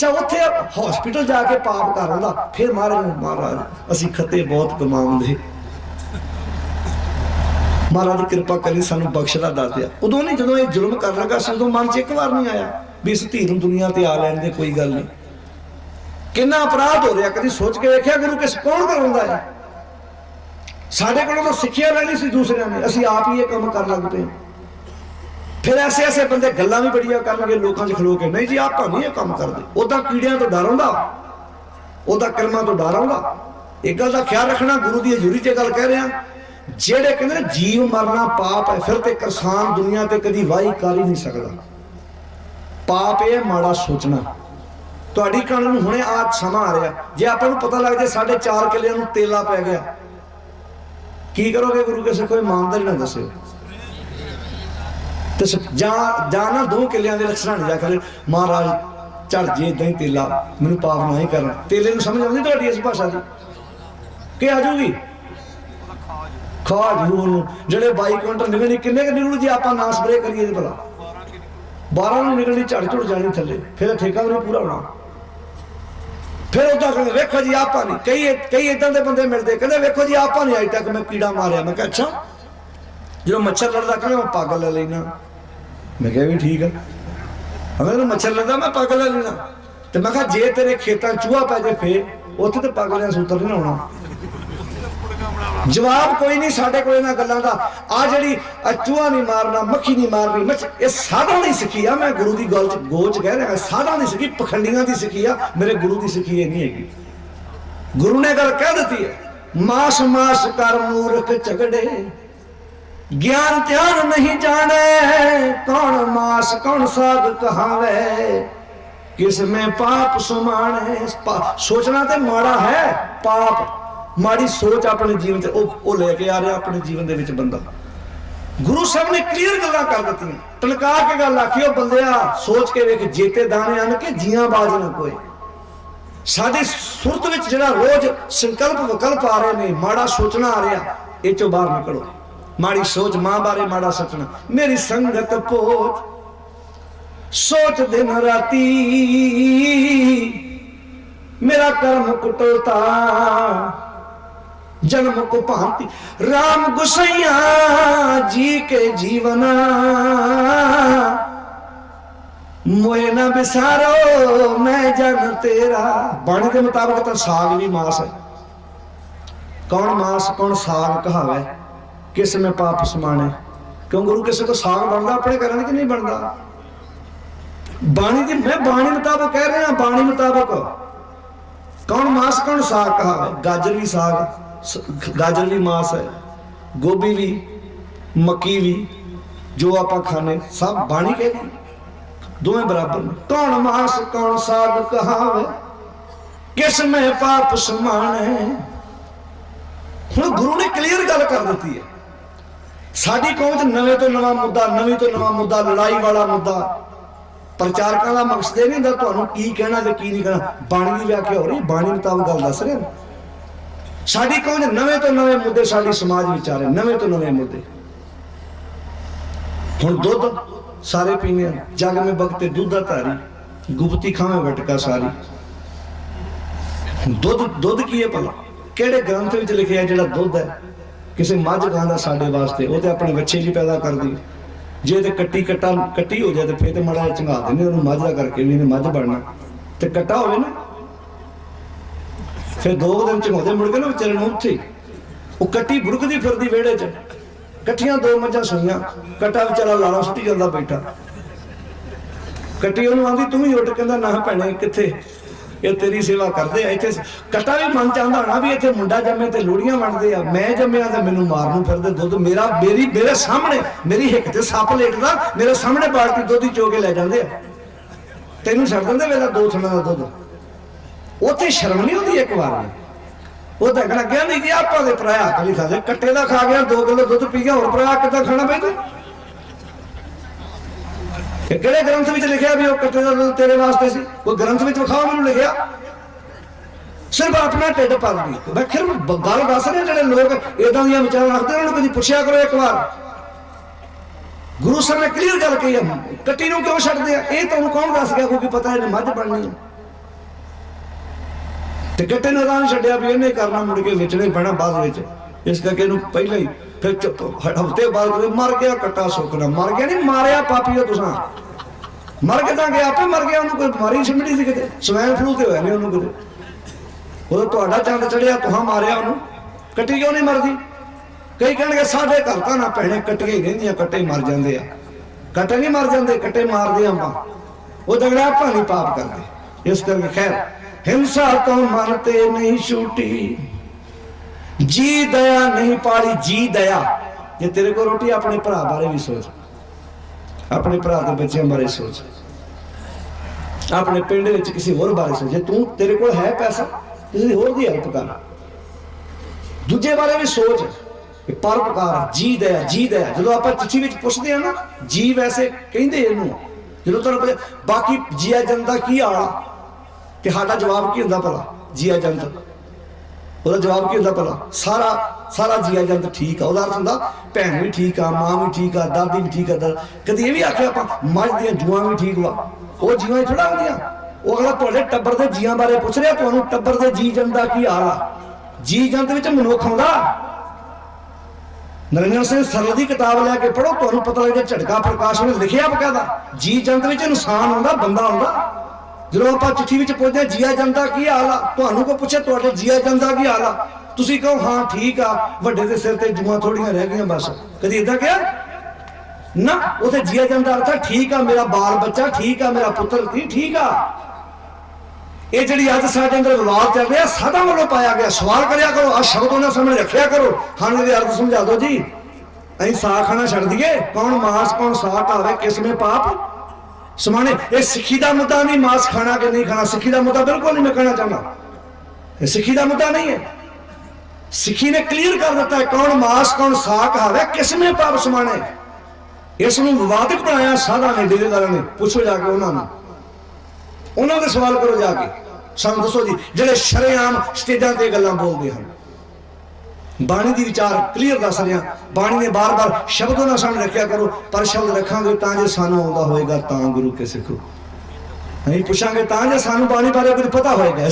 ਅੱਛਾ, ਉੱਥੇ ਹਸਪੀਟਲ ਜਾ ਕੇ ਪਾਪ ਕਰ ਆਉਂਦਾ ਫਿਰ ਮਹਾਰਾਜ ਨੂੰ, ਮਹਾਰਾਜ, ਅਸੀਂ ਖੱਤੇ ਬਹੁਤ ਕਮਾਉਂਦੇ। ਮਹਾਰਾਜ ਕਿਰਪਾ ਕਰੀ ਸਾਨੂੰ ਬਖਸ਼ਲਾ ਦੱਸ ਦਿਆ। ਉਦੋਂ ਨਹੀਂ, ਜਦੋਂ ਇਹ ਜ਼ੁਲਮ ਕਰਨ ਲੱਗਾ ਸੀ, ਉਦੋਂ ਮਨ 'ਚ ਇੱਕ ਵਾਰ ਨਹੀਂ ਆਇਆ ਵੀ ਇਸ ਧੀ ਨੂੰ ਦੁਨੀਆ ਤੇ ਆ ਲੈਣ ਦੇ ਕੋਈ ਗੱਲ ਨਹੀਂ। ਕਿੰਨਾ ਅਪਰਾਧ ਹੋ ਰਿਹਾ, ਕਦੀ ਸੋਚ ਕੇ ਵੇਖਿਆ ਗੁਰੂ ਕਿਸ ਕੌਣ ਕਰਾਉਂਦਾ ਹੈ? ਸਾਡੇ ਕੋਲੋਂ ਤਾਂ ਸਿੱਖਿਆ ਲੈਣੀ ਸੀ ਦੂਸਰਿਆਂ ਨੇ। ਅਸੀਂ ਆਪ ਹੀ ਇਹ ਕੰਮ ਕਰਨ ਲੱਗ ਪਏ। ਫਿਰ ਐਸੇ ਐਸੇ ਬੰਦੇ ਗੱਲਾਂ ਵੀ ਬੜੀਆਂ ਕਰਨਗੇ, ਲੋਕਾਂ 'ਚ ਖਲੋ ਕੇ, ਨਹੀਂ ਜੀ ਆਪਾਂ ਨਹੀਂ ਇਹ ਕੰਮ ਕਰਦੇ। ਉਹਦਾ ਕੀੜਿਆਂ ਤੋਂ ਡਰ ਆਉਂਦਾ। ਉਹਦਾ ਕਰਮਾਂ ਤੋਂ ਡਰ ਆਉਂਦਾ। ਇੱਕ ਗੱਲ ਦਾ ਖਿਆਲ ਰੱਖਣਾ, ਗੁਰੂ ਦੀ ਹਜ਼ੂਰੀ 'ਚ ਗੱਲ ਕਹਿ ਰਿਹਾ। ਜਿਹੜੇ ਕਹਿੰਦੇ ਨੇ, ਜੀਵ ਮਰਨਾ ਪਾਪ ਹੈ, ਫਿਰ ਤੇ ਕਿਸਾਨ ਦੁਨੀਆ ਤੇ ਕਦੀ ਵਾਹੀ ਕਰ ਹੀ ਨਹੀਂ ਸਕਦਾ। ਪਾਪ ਇਹ ਮਾੜਾ ਸੋਚਣਾ। ਤੁਹਾਡੀ ਕਣ ਨੂੰ ਹੁਣੇ ਆ ਸਮਾਂ ਆ ਰਿਹਾ। ਜੇ ਆਪਾਂ ਨੂੰ ਪਤਾ ਲੱਗ ਜੇ ਸਾਡੇ 4 ਕਿੱਲਿਆਂ ਨੂੰ ਤੇਲਾ ਪੈ ਗਿਆ, ਕੀ ਕਰੋਗੇ ਗੁਰੂ ਕੇ ਸਿੱਖੋ, ਇਮਾਨਦਾਰੀ ਨਾਲ ਦੱਸਿਓ। ਤੇ ਜਾਂ ਜਾਂ ਨਾ ਦੋ ਕਿੱਲਿਆਂ ਦੇ ਲਖਣਾ ਜਾ ਕਰ ਮਹਾਰਾਜ ਚੜ ਜੇ ਇਦਾਂ ਹੀ ਤੇਲਾ, ਮੈਨੂੰ ਪਾਪ ਨਾ ਹੀ ਕਰਨ। ਤੇਲੇ ਨੂੰ ਸਮਝ ਆਉਂਦੀ ਤੁਹਾਡੀ ਇਸ ਭਾਸ਼ਾ ਦੀ? ਕਿ ਆ ਜੂਗੀ? ਖਾ ਜੂ ਉਹਨੂੰ। ਜਿਹੜੇ 22 ਕੁਇੰਟਲ ਨਿਕਲਣੀ, ਕਿੰਨੇ ਕਿ ਨਿਕਲੂ ਜੇ? ਆਪਾਂ ਨਾ ਸਪਰੇ ਕਰੀਏ ਤੇ ਭਲਾ। 12 ਨੂੰ ਨਿਕਲਣੀ, ਝੜ ਝੜ ਜਾਣੀ ਥੱਲੇ। ਫਿਰ ਠੇਕਾ ਵੀ ਪੂਰਾ ਹੋਣਾ। ਫਿਰ ਉਹਦਾ ਕਹਿੰਦੇ, ਵੇਖੋ ਜੀ, ਆਪਾਂ ਨਹੀਂ। ਕਈ ਕਈ ਇਦਾਂ ਦੇ ਬੰਦੇ ਮਿਲਦੇ। ਕਹਿੰਦੇ, ਵੇਖੋ ਜੀ, ਆਪਾਂ ਨਹੀਂ ਅਜੇ ਤੱਕ। ਮੈਂ ਕੀੜਾ ਮਾਰਿਆ। ਮੈਂ ਕਿਹਾ, ਅੱਛਾ। ਜਦੋਂ ਮੱਛਰ ਲੜਦਾ, ਕਹਿੰਦਾ, ਮੈਂ ਪਾਗਲ ਲੈ ਲੈਣਾ ਮੈਂ ਕਿਹਾ ਵੀ ਠੀਕ ਆ। ਅਗਰ ਨੂੰ ਮੱਛਰ ਲੜਦਾ ਮੈਂ ਪੱਗ ਲੈ ਲੈਣਾ ਤੇ ਮੈਂ ਕਿਹਾ ਜੇ ਤੇਰੇ ਖੇਤਾਂ ਚੂਹਾ ਪੈ ਜੇ ਫੇ ਉੱਥੇ ਤੇ ਪੱਗ ਸੂਤਰ ਨਹੀਂ ਆਉਣਾ ਜਵਾਬ ਕੋਈ ਨਹੀਂ, ਸਾਡੇ ਕੋਲ ਇਹਨਾਂ ਗੱਲਾਂ ਦਾ। ਆ ਜਿਹੜੀ ਚੂਹਾ ਨਹੀਂ ਮਾਰਨਾ, ਮੱਖੀ ਨਹੀਂ ਮਾਰਨੀ, ਮੱਛ, ਇਹ ਸਾਧਾਂ ਦੀ ਸਿੱਖੀ ਆ। ਮੈਂ ਗੁਰੂ ਦੀ ਗੱਲ ਚ ਗੋਚ ਕਹਿ ਰਿਹਾ, ਸਾਧਾਂ ਦੀ ਸਿੱਖੀ, ਪਖੰਡੀਆਂ ਦੀ ਸਿੱਖੀ ਆ। ਮੇਰੇ ਗੁਰੂ ਦੀ ਸਿੱਖੀ ਇਹ ਨਹੀਂ ਹੈਗੀ। ਗੁਰੂ ਨੇ ਗੱਲ ਕਹਿ ਦਿੱਤੀ ਹੈ ਮਾਸ ਮਾਸ ਕਰ ਮੂਰਖ ਝਗੜੇ। ਗਿਆਨ ਧਿਆਨ ਨਹੀਂ ਜਾਣੇ, ਕੌਣ ਮਾਸ, ਕੌਣ ਸਾਧ ਕਹਾਵੇ ਕਿਸ ਮੈਂ ਪਾਪ ਸੁਮਾਣੇ? ਸੋਚਣਾ ਤੇ ਮਾੜਾ ਹੈ, ਪਾਪ। ਮਾੜੀ ਸੋਚ ਆਪਣੇ ਜੀਵਨ ਤੇ, ਉਹ ਉਹ ਲੈ ਕੇ ਆ ਰਿਹਾ ਆਪਣੇ ਜੀਵਨ ਦੇ ਵਿੱਚ ਬੰਦਾ। ਗੁਰੂ ਸਾਹਿਬ ਨੇ ਕਲੀਅਰ ਗੱਲਾਂ ਕਰ ਦਿੱਤੀਆਂ। ਟਲਕਾ ਕੇ ਗੱਲ ਆਖੀ, ਉਹ ਬੰਦਿਆ, ਸੋਚ ਕੇ ਵੇਖ, ਜੇਤੇ ਦਾਣੇ ਹਨ ਕੇ ਜੀਆਂ ਬਾਜ ਨਾ ਕੋਈ ਸਾਡੇ ਸੁਰਤ ਵਿੱਚ ਜਿਹੜਾ ਰੋਜ਼ ਸੰਕਲਪ ਵਿਕਲਪ ਆ ਰਹੇ ਨੇ, ਮਾੜਾ ਸੋਚਣਾ ਆ ਰਿਹਾ, ਇਹ ਚੋਂ ਬਾਹਰ ਨਿਕਲੋ। ਮਾੜੀ ਸੋਚ ਮਾਂ ਬਾਰੇ ਮਾੜਾ ਸੋਚਣਾ। ਮੇਰੀ ਸੰਗਤ ਪੋਚ ਸੋਚ ਦਿਨ ਰਾਤੀ, ਮੇਰਾ ਕਰਮ ਕੁਟਲਤਾ ਜਨਮ ਕੋ ਭਾਂਤੀ। RAM ਗੁਸਈਆ ਜੀ ਕੇ ਜੀਵਨਾ, ਮੋਏ ਨਾ ਬਿਸਾਰੋ, ਮੈਂ ਜਨ ਤੇਰਾ। ਬਾਣੀ ਦੇ ਮੁਤਾਬਕ ਤਾਂ ਸਾਗ ਵੀ ਮਾਸ ਹੈ। ਕੌਣ ਮਾਸ, ਕੌਣ ਸਾਗ ਕਹਾਵੇ? ਕਿਸ ਮੈਂ ਪਾਪ ਸਮਾਣੇ? ਕਿਉਂ ਗੁਰੂ ਕਿਸੇ ਕੋ ਸਾਗ ਬਣਦਾ, ਆਪਣੇ ਘਰਾਂ 'ਚ ਨਹੀਂ ਬਣਦਾ? ਬਾਣੀ ਦੀ, ਮੈਂ ਬਾਣੀ ਮੁਤਾਬਕ ਕਹਿ ਰਿਹਾ, ਬਾਣੀ ਮੁਤਾਬਕ। ਕੌਣ ਮਾਸ, ਕੌਣ ਸਾਗ ਕਹਾਵੇ ਗਾਜਰ ਵੀ ਸਾਗ, ਸ- ਗਾਜਰ ਵੀ ਮਾਸ ਹੈ, ਗੋਭੀ ਵੀ, ਮੱਕੀ ਵੀ, ਜੋ ਆਪਾਂ ਖਾਣੇ ਸਭ ਬਾਣੀ ਕਹਿੰਦੀ ਦੋਵੇਂ ਬਰਾਬਰ ਨੇ। ਕੌਣ ਮਾਸ, ਕੌਣ ਸਾਗ ਕਹਾਵੇ? ਕਿਸ ਮੈਂ ਪਾਪ ਸਮਾਣੇ? ਹੁਣ ਗੁਰੂ ਨੇ ਕਲੀਅਰ ਗੱਲ ਕਰ ਦਿੱਤੀ ਹੈ। ਸਾਡੀ ਕੌਮ 'ਚ ਨਵੇਂ ਤੋਂ ਨਵਾਂ ਮੁੱਦਾ, ਨਵੀਂ ਤੋਂ ਨਵਾਂ ਮੁੱਦਾ, ਲੜਾਈ ਵਾਲਾ ਮੁੱਦਾ। ਪ੍ਰਚਾਰਕਾਂ ਦਾ ਮਕਸਦ ਇਹ ਨਹੀਂ ਹੁੰਦਾ ਤੁਹਾਨੂੰ ਕੀ ਕਹਿਣਾ ਤੇ ਕੀ ਨਹੀਂ ਕਹਿਣਾ। ਬਾਣੀ ਦੀ ਵਿਆਖਿਆ ਹੋ ਰਹੀ, ਬਾਣੀ ਮੁਤਾਬਕ ਗੱਲ ਦੱਸ ਰਹੇ ਸਾਡੀ ਕੌਮ 'ਚ ਨਵੇਂ ਤੋਂ ਨਵੇਂ ਮੁੱਦੇ ਸਾਡੀ ਸਮਾਜ ਵਿੱਚ ਨਵੇਂ ਤੋਂ ਨਵੇਂ ਮੁੱਦੇ। ਹੁਣ ਦੁੱਧ ਸਾਰੇ ਪੀਂਦੇ ਆ, ਜਗ ਮੇ ਬਗਤੇ ਦੁੱਧਾ ਧਾਰੀ, ਗੁਪਤੀ ਖਾਵੇਂ ਵਟਕਾ ਸਾਰੀ। ਦੁੱਧ ਦੁੱਧ ਕੀ ਹੈ ਭਲਾ? ਕਿਹੜੇ ਗ੍ਰੰਥ ਵਿੱਚ ਲਿਖਿਆ ਜਿਹੜਾ ਦੁੱਧ ਹੈ? ਕਿਸੇ ਮੱਝ ਗਾਂਦਾ ਸਾਡੇ ਵਾਸਤੇ, ਉਹ ਤੇ ਆਪਣੇ ਬੱਚੇ ਵੀ ਪੈਦਾ ਕਰਦੀ। ਜੇ ਤੇ ਕੱਟੀ ਕੱਟਾ, ਕੱਟੀ ਹੋ ਜਾਏ ਤੇ ਫੇਰ ਤੇ ਮੜਾ ਚੰਗਾ ਦਿੰਦੇ ਉਹਨੂੰ ਮੱਝ ਦਾ ਕਰਕੇ ਵੀ ਇਹਨੇ ਮੱਝ ਬਣਨਾ। ਤੇ ਕੱਟਾ ਹੋਵੇ ਨਾ, ਫਿਰ ਦੋ ਕੁ ਦਿਨ ਚੰਗਾਉਂਦੇ, ਮੁੜ ਕੇ ਨਾ ਵਿਚਾਰੇ ਨੂੰ ਉੱਥੇ ਉਹ ਕੱਟੀ ਬੁਰਕਦੀ ਫਿਰਦੀ ਵਿਹੜੇ 'ਚ। ਇਕੱਠੀਆਂ ਦੋ ਮੱਝਾਂ ਸੂਈਆਂ, ਕੱਟਾ ਵਿਚਾਰਾ ਲਾਲਾ ਸੁੱਟੀ ਜਾਂਦਾ ਬੈਠਾ। ਕੱਟੀ ਉਹਨੂੰ ਆਂਦੀ, ਤੂੰ ਵੀ ਉੱਠ, ਕਹਿੰਦਾ, ਨਾ ਭੈਣੇ, ਕਿੱਥੇ? ਇਹ ਤੇਰੀ ਸੇਵਾ ਕਰਦੇ ਆ। ਇੱਥੇ ਕੱਟਾ ਵੀ ਮਨ ਚਾਹੁੰਦਾ ਹੋਣਾ ਵੀ ਇੱਥੇ ਮੁੰਡਾ ਜੰਮੇ ਤੇ ਲੋੜੀਆਂ ਵੰਡਦੇ ਆ। ਮੈਂ ਜੰਮਿਆ ਤੇ ਮੈਨੂੰ ਮਾਰਨ ਨੂੰ ਫਿਰਦੇ ਦੁੱਧ। ਮੇਰਾ ਮੇਰੀ ਮੇਰੇ ਸਾਹਮਣੇ, ਮੇਰੀ ਹਿੱਕ ਤੇ ਸੱਪ ਲੇਟਦਾ, ਮੇਰੇ ਸਾਹਮਣੇ ਬਾਲਟੀ ਦੁੱਧ ਹੀ ਚੋ ਕੇ ਲੈ ਜਾਂਦੇ ਆ। ਤੈਨੂੰ ਛੱਡ ਦਿੰਦੇ ਵੇਲਾ ਦੋ ਥਣਾ ਦਾ ਦੁੱਧ। ਉੱਥੇ ਸ਼ਰਮ ਨਹੀਂ ਹੁੰਦੀ ਇੱਕ ਵਾਰ ਉਹ ਤਾਂ ਕਹਣਾ ਨਹੀਂ ਕਿ ਆਪਾਂ ਦੇ ਪਰਾਇਆ ਹੱਕ ਖਾਦੇ। ਕੱਟੇ ਦਾ ਖਾ ਗਿਆ 2 ਕਿਲੋ ਦੁੱਧ ਪੀ ਗਿਆ, ਹੋਰ ਪਰਾਇਆ ਕਿੱਦਾਂ ਖਾਣਾ ਬਈ ਤੂੰ? ਇਹ ਕਿਹੜੇ ਗ੍ਰੰਥ ਵਿੱਚ ਲਿਖਿਆ ਵੀ ਉਹ ਕੱਟੇ ਦਾ ਦੁੱਧ ਤੇਰੇ ਵਾਸਤੇ ਸੀ? ਕੋਈ ਗ੍ਰੰਥ ਵਿੱਚ ਵਿਖਾਓ ਮੈਨੂੰ ਲਿਖਿਆ? ਸਿਰਫ ਆਪਣਾ ਢਿੱਡ ਭਰਦੀ ਮੈਂ ਫਿਰ ਗੱਲ ਦੱਸ ਰਿਹਾ ਜਿਹੜੇ ਲੋਕ ਇਦਾਂ ਦੀਆਂ ਵਿਚਾਰਾਂ ਰੱਖਦੇ ਉਹਨਾਂ ਨੂੰ ਕਦੀ ਪੁੱਛਿਆ ਕਰੋ ਇੱਕ ਵਾਰ। ਗੁਰੂ ਸਾਹਿਬ ਨੇ ਕਲੀਅਰ ਗੱਲ ਕਹੀ ਹੈ। ਕੱਟੀ ਨੂੰ ਕਿਉਂ ਛੱਡਦੇ ਆ? ਇਹ ਤੁਹਾਨੂੰ ਕੌਣ ਦੱਸ ਗਿਆ? ਕਿਉਂਕਿ ਪਤਾ ਇਹਨੇ ਮੱਝ ਬਣਨੀ ਹੈ। ਤੇ ਕੱਟੇ ਨੇ ਤਾਂ ਛੱਡਿਆ ਵੀ ਇਹਨੇ ਕਰਨਾ, ਮੁੜ ਕੇ ਵੇਚਣੇ ਪੈਣਾ ਬਾਅਦ ਵਿੱਚ। ਇਸ ਕਰਕੇ ਇਹਨੂੰ ਪਹਿਲਾਂ ਹੀ ਫਿਰ ਹਫ਼ਤੇ ਬਾਅਦ ਮਰ ਗਿਆ, ਕੱਟਾ ਸੁੱਕਣਾ ਮਰ ਗਿਆ ਨਹੀਂ ਮਾਰਿਆ ਪਾਪੀਓ ਤੁਸੀਂ। ਮਰ ਕੇ ਤਾਂ ਗਿਆ, ਆਪੇ ਮਰ ਗਿਆ, ਉਹਨੂੰ ਕੋਈ ਬਿਮਾਰੀ ਸਿਮੜੀ ਸੀ ਕਿਤੇ। ਸਵੈਨ ਫਲੂ ਤੇ ਹੋਇਆ ਨਹੀਂ ਉਹਨੂੰ ਕਿਤੇ। ਉਹ ਤੁਹਾਡਾ ਚੰਦ ਚੜਿਆ, ਤੁਹਾਂ ਮਾਰਿਆ ਉਹਨੂੰ। ਕੱਟੀ ਕਿਉਂ ਨਹੀਂ ਮਰਦੀ? ਕਈ ਕਹਿਣਗੇ, ਸਾਡੇ ਘਰ ਤਾਂ ਨਾ ਭੈਣੇ ਕੱਟੀਆਂ ਹੀ ਰਹਿੰਦੀਆਂ, ਕੱਟੇ ਹੀ ਮਰ ਜਾਂਦੇ ਆ। ਕੱਟੇ ਨਹੀਂ ਮਰ ਜਾਂਦੇ, ਕੱਟੇ ਮਾਰਦੇ ਆਪਾਂ ਉਹ ਦਗੜਾ ਆਪਾਂ ਨਹੀਂ ਪਾਪ ਕਰਦੇ। ਇਸ ਕਰਕੇ ਖੈਰ, ਹਿੰਸਾ ਤੋਂ ਮਨ ਤੇ ਨਹੀਂ ਛੂਟੀ। ਜੀ ਦਇਆ ਨਹੀਂ ਪਾਲੀ, ਜੀ ਦਇਆ। ਜੇ ਤੇਰੇ ਕੋਲ ਰੋਟੀ, ਆਪਣੇ ਭਰਾ ਬਾਰੇ ਵੀ ਸੋਚ। ਆਪਣੇ ਭਰਾ ਦੇ ਬੱਚਿਆਂ ਬਾਰੇ ਸੋਚ। ਆਪਣੇ ਪਿੰਡ ਵਿੱਚ ਕਿਸੇ ਹੋਰ ਬਾਰੇ ਸੋਚ। ਜੇ ਤੂੰ ਤੇਰੇ ਕੋਲ ਹੈ ਪੈਸਾ, ਕਿਸੇ ਹੋਰ ਦੀ ਹੈਲਪ ਕਰ। ਦੂਜੇ ਬਾਰੇ ਵੀ ਸੋਚ। ਕਿ ਪਰਉਪਕਾਰ ਜੀ ਦਇਆ ਜੀ ਦਇਆ। ਜਦੋਂ ਆਪਾਂ ਚਿੱਠੀ ਵਿੱਚ ਪੁੱਛਦੇ ਆ ਨਾ, ਜੀ ਵੈਸੇ ਕਹਿੰਦੇ ਇਹਨੂੰ। ਜਦੋਂ ਤੁਹਾਨੂੰ ਪਤਾ, ਬਾਕੀ ਜੀਆ ਜਨਤਾ ਕੀ ਹਾਲ ਆ ਸਾਡਾ ਜਵਾਬ ਕੀ ਹੁੰਦਾ ਭਲਾ? ਜੀਆ ਜਨਤਾ। ਉਹਦਾ ਜਵਾਬ ਕੀ ਹੁੰਦਾ ਭਲਾ? ਸਾਰਾ ਸਾਰਾ ਜੀਆ ਜੰਤ ਠੀਕ ਆ। ਉਹਦਾ ਅਰਥ ਹੁੰਦਾ, ਭੈਣ ਵੀ ਠੀਕ ਆ, ਮਾਂ ਵੀ ਠੀਕ ਆ, ਦਾਦੀ ਵੀ ਠੀਕ ਆ ਦਾਦਾ ਕਦੀ ਇਹ ਵੀ ਆਖਿਆ ਆਪਾਂ, ਮੱਝ ਦੀਆਂ ਜੂਆਂ ਵੀ ਠੀਕ ਵਾ। ਉਹ ਜੀਵਾਂ ਥੋੜਾ ਹੁੰਦੀਆਂ। ਉਹ ਅਗਲਾ ਤੁਹਾਡੇ ਟੱਬਰ ਦੇ ਜੀਆਂ ਬਾਰੇ ਪੁੱਛ ਰਿਹਾ, ਤੁਹਾਨੂੰ ਟੱਬਰ ਦੇ ਜੀ ਜੰਤ ਦਾ ਕੀ ਹਾਲ ਆ? ਜੀ ਜੰਤ ਵਿੱਚ ਮਨੁੱਖ ਆਉਂਦਾ। ਨਰਿੰਦਰ ਸਿੰਘ ਸਰਲ ਦੀ ਕਿਤਾਬ ਲੈ ਕੇ ਪੜੋ ਤੁਹਾਨੂੰ ਪਤਾ ਲੱਗਦਾ ਝਟਕਾ ਪ੍ਰਕਾਸ਼ ਨੇ ਲਿਖਿਆ ਬਕਾਇਦਾ। ਜੀ ਜੰਤ ਵਿੱਚ ਇਨਸਾਨ ਆਉਂਦਾ, ਬੰਦਾ ਆਉਂਦਾ। ਜਦੋਂ ਆਪਾਂ ਚਿੱਠੀ ਵਿੱਚ ਪੁੱਛਦੇ ਹਾਂ, ਜੀਆ ਜਨਤਾ ਕੀ ਹਾਲ ਆ? ਤੁਹਾਨੂੰ ਕੋ ਪੁੱਛੇ, ਤੁਹਾਡੇ ਜੀਆ ਜਨਤਾ ਕੀ ਹਾਲ ਆ? ਤੁਸੀਂ ਕਹੋ, ਹਾਂ, ਠੀਕ ਆ, ਵੱਡੇ ਦੇ ਸਿਰ ਤੇ ਜੂਆਂ ਥੋੜੀਆਂ ਰਹਿ ਗਈਆਂ ਬਸ। ਕਦੀ ਇਦਾਂ ਕਿਹਾ? ਨਾ, ਉਥੇ ਜੀਆ ਜਨਤਾ ਅਰਥ, ਠੀਕ ਆ, ਮੇਰਾ ਬਾਲ ਬੱਚਾ, ਠੀਕ ਆ, ਮੇਰਾ ਪੁੱਤਰ ਧੀ ਠੀਕ ਆ। ਇਹ ਜਿਹੜੀ ਅੱਜ ਸਾਡੇ ਅੰਦਰ ਵਿਵਾਦ ਚੱਲ ਰਿਹਾ ਸਾਡਾ ਵੱਲੋਂ ਪਾਇਆ ਗਿਆ। ਸਵਾਲ ਕਰਿਆ ਕਰੋ ਆ ਸ਼ਬਦ ਉਹਨਾਂ ਸਾਹਮਣੇ ਰੱਖਿਆ ਕਰੋ। ਹਾਂ ਇਹਦੇ ਅਰਥ ਸਮਝਾ ਦਿਓ ਜੀ। ਅਸੀਂ ਸਾਗ ਖਾਣਾ ਛੱਡ ਦਈਏ। ਕੌਣ ਮਾਸ, ਕੌਣ ਸਾਗ ਆਵੇ, ਕਿਸਮੇ ਪਾਪ। ਸਮਾਣੇ, ਇਹ ਸਿੱਖੀ ਦਾ ਮੁੱਦਾ ਨਹੀਂ, ਮਾਸ ਖਾਣਾ ਕਿ ਨਹੀਂ ਖਾਣਾ, ਸਿੱਖੀ ਦਾ ਮੁੱਦਾ ਬਿਲਕੁਲ ਨਹੀਂ ਮੈਂ ਕਹਿਣਾ ਚਾਹੁੰਦਾ। ਇਹ ਸਿੱਖੀ ਦਾ ਮੁੱਦਾ ਨਹੀਂ ਹੈ। ਸਿੱਖੀ ਨੇ ਕਲੀਅਰ ਕਰ ਦਿੱਤਾ ਹੈ ਕੌਣ ਮਾਸ, ਕੌਣ ਸਾਗ ਖਾਵੇ ਕਿਸਮੇ ਪਾਪ ਸਮਾਣੇ। ਇਸ ਨੂੰ ਵਿਵਾਦਕ ਬਣਾਇਆ ਸਾਧਾ ਨੇ, ਡੇਰੇਦਾਰਾਂ ਨੇ। ਪੁੱਛੋ ਜਾ ਕੇ ਉਹਨਾਂ ਨੂੰ। ਉਹਨਾਂ ਦੇ ਸਵਾਲ ਕਰੋ ਜਾ ਕੇ। ਸਾਨੂੰ ਦੱਸੋ ਜੀ, ਜਿਹੜੇ ਸ਼ਰੇਆਮ ਸਟੇਜਾਂ ਤੇ ਗੱਲਾਂ ਬੋਲਦੇ ਹਨ। ਬਾਣੀ ਦੀ ਵਿਚਾਰ ਕਲੀਅਰ ਦੱਸ ਰਿਹਾ। ਬਾਣੀ ਨੇ ਬਾਰ-ਬਾਰ ਸ਼ਬਦ ਨਾਲ ਸਾਨੂੰ ਰੱਖਿਆ ਕਰੋ, ਪਰ ਸ਼ਬਦ ਰੱਖਾਂਗੇ ਤਾਂ ਜੇ ਸਾਨੂੰ ਆਉਂਦਾ ਹੋਏਗਾ, ਤਾਂ ਗੁਰੂ ਕੇ ਸਿੱਖੋ। ਅਸੀਂ ਪੁੱਛਾਂਗੇ ਤਾਂ ਜੇ ਸਾਨੂੰ ਬਾਣੀ ਬਾਰੇ ਕੁਝ ਪਤਾ ਹੋਏਗਾ।